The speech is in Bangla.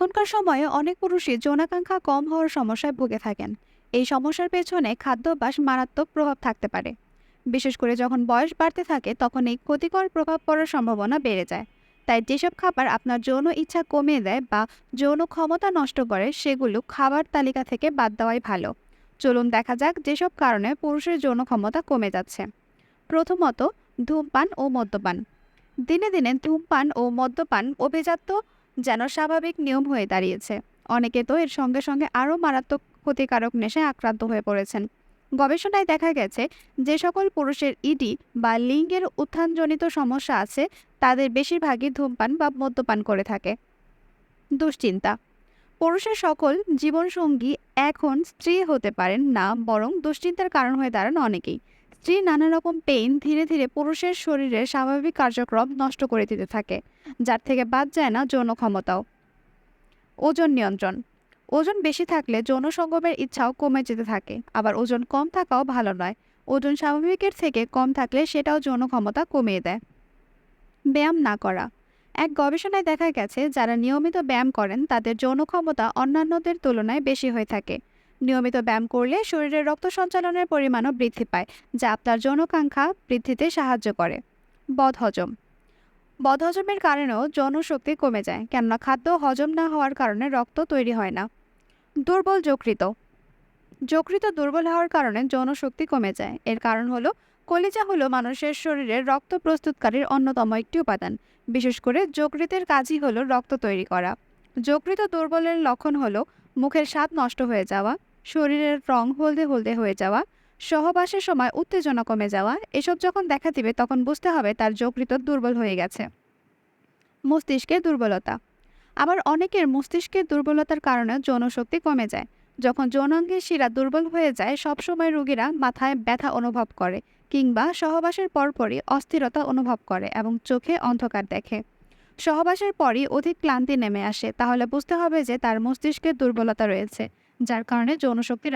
এখনকার সময়ে অনেক পুরুষই যৌনাকাঙ্ক্ষা কম হওয়ার সমস্যায় ভুগে থাকেন। এই সমস্যার পেছনে খাদ্যাভ্যাস মারাত্মক প্রভাব থাকতে পারে। বিশেষ করে যখন বয়স বাড়তে থাকে, তখন এই ক্ষতিকর প্রভাব পড়ার সম্ভাবনা বেড়ে যায়। তাই যেসব খাবার আপনার যৌন ইচ্ছা কমিয়ে দেয় বা যৌন ক্ষমতা নষ্ট করে, সেগুলো খাবার তালিকা থেকে বাদ দেওয়াই ভালো। চলুন দেখা যাক যেসব কারণে পুরুষের যৌন ক্ষমতা কমে যাচ্ছে। প্রথমত ধূমপান ও মদ্যপান। দিনে দিনে ধূমপান ও মদ্যপান অভিজাত্য যেন স্বাভাবিক নিয়ম হয়ে দাঁড়িয়েছে। অনেকে তো এর সঙ্গে সঙ্গে আরও মারাত্মক ক্ষতিকারক নেশায় আক্রান্ত হয়ে পড়েছেন। গবেষণায় দেখা গেছে যে সকল পুরুষের ইডি বা লিঙ্গের উত্থানজনিত সমস্যা আছে, তাদের বেশিরভাগই ধূমপান বা মদ্যপান করে থাকে। দুশ্চিন্তা। পুরুষের সকল জীবনসঙ্গী এখন স্ত্রী হতে পারেন না, বরং দুশ্চিন্তার কারণ হয়ে দাঁড়ান অনেকেই। স্ত্রী নানা রকম পেইন ধীরে ধীরে পুরুষের শরীরের স্বাভাবিক কার্যক্রম নষ্ট করে দিতে থাকে, যার থেকে বাদ যায় না যৌন ক্ষমতাও। ওজন নিয়ন্ত্রণ। ওজন বেশি থাকলে যৌন সঙ্গমের ইচ্ছাও কমে যেতে থাকে, আবার ওজন কম থাকাও ভালো নয়। ওজন স্বাভাবিকের থেকে কম থাকলে সেটাও যৌন ক্ষমতা কমিয়ে দেয়। ব্যায়াম না করা। এক গবেষণায় দেখা গেছে, যারা নিয়মিত ব্যায়াম করেন, তাদের যৌন ক্ষমতা অন্যান্যদের তুলনায় বেশি হয়ে থাকে। নিয়মিত ব্যায়াম করলে শরীরে রক্ত সঞ্চালনের পরিমাণও বৃদ্ধি পায়, যা আপনার যৌনকাঙ্ক্ষা বৃদ্ধিতে সাহায্য করে। বদহজম। বদহজমের কারণেও যৌনশক্তি কমে যায়, কেননা খাদ্য হজম না হওয়ার কারণে রক্ত তৈরি হয় না। দুর্বল যকৃত। যকৃত দুর্বল হওয়ার কারণে যৌনশক্তি কমে যায়। এর কারণ হলো, কলিজা হলো মানুষের শরীরে রক্ত প্রস্তুতকারীর অন্যতম একটি উপাদান। বিশেষ করে যকৃতের কাজই হলো রক্ত তৈরি করা। যকৃত দুর্বলের লক্ষণ হলো, মুখের স্বাদ নষ্ট হয়ে যাওয়া শরীরের রং হলদে হলদে হয়ে যাওয়া, সহবাসের সময় উত্তেজনা কমে যাওয়া, এসব যখন দেখা দিবে তখন বুঝতে হবে তার যকৃত দুর্বল হয়ে গেছে। মস্তিষ্কের দুর্বলতা। আবার অনেকের মস্তিষ্কের দুর্বলতার কারণে যৌনশক্তি কমে যায়। যখন যৌনাঙ্গের শিরা দুর্বল হয়ে যায়, সবসময় রোগীরা মাথায় ব্যথা অনুভব করে কিংবা সহবাসের পরপরই অস্থিরতা অনুভব করে এবং চোখে অন্ধকার দেখে। সহবাসের পরই অধিক ক্লান্তি নেমে আসে, তাহলে বুঝতে হবে যে তার মস্তিষ্কের দুর্বলতা রয়েছে। যার কারণে যৌনশক্তি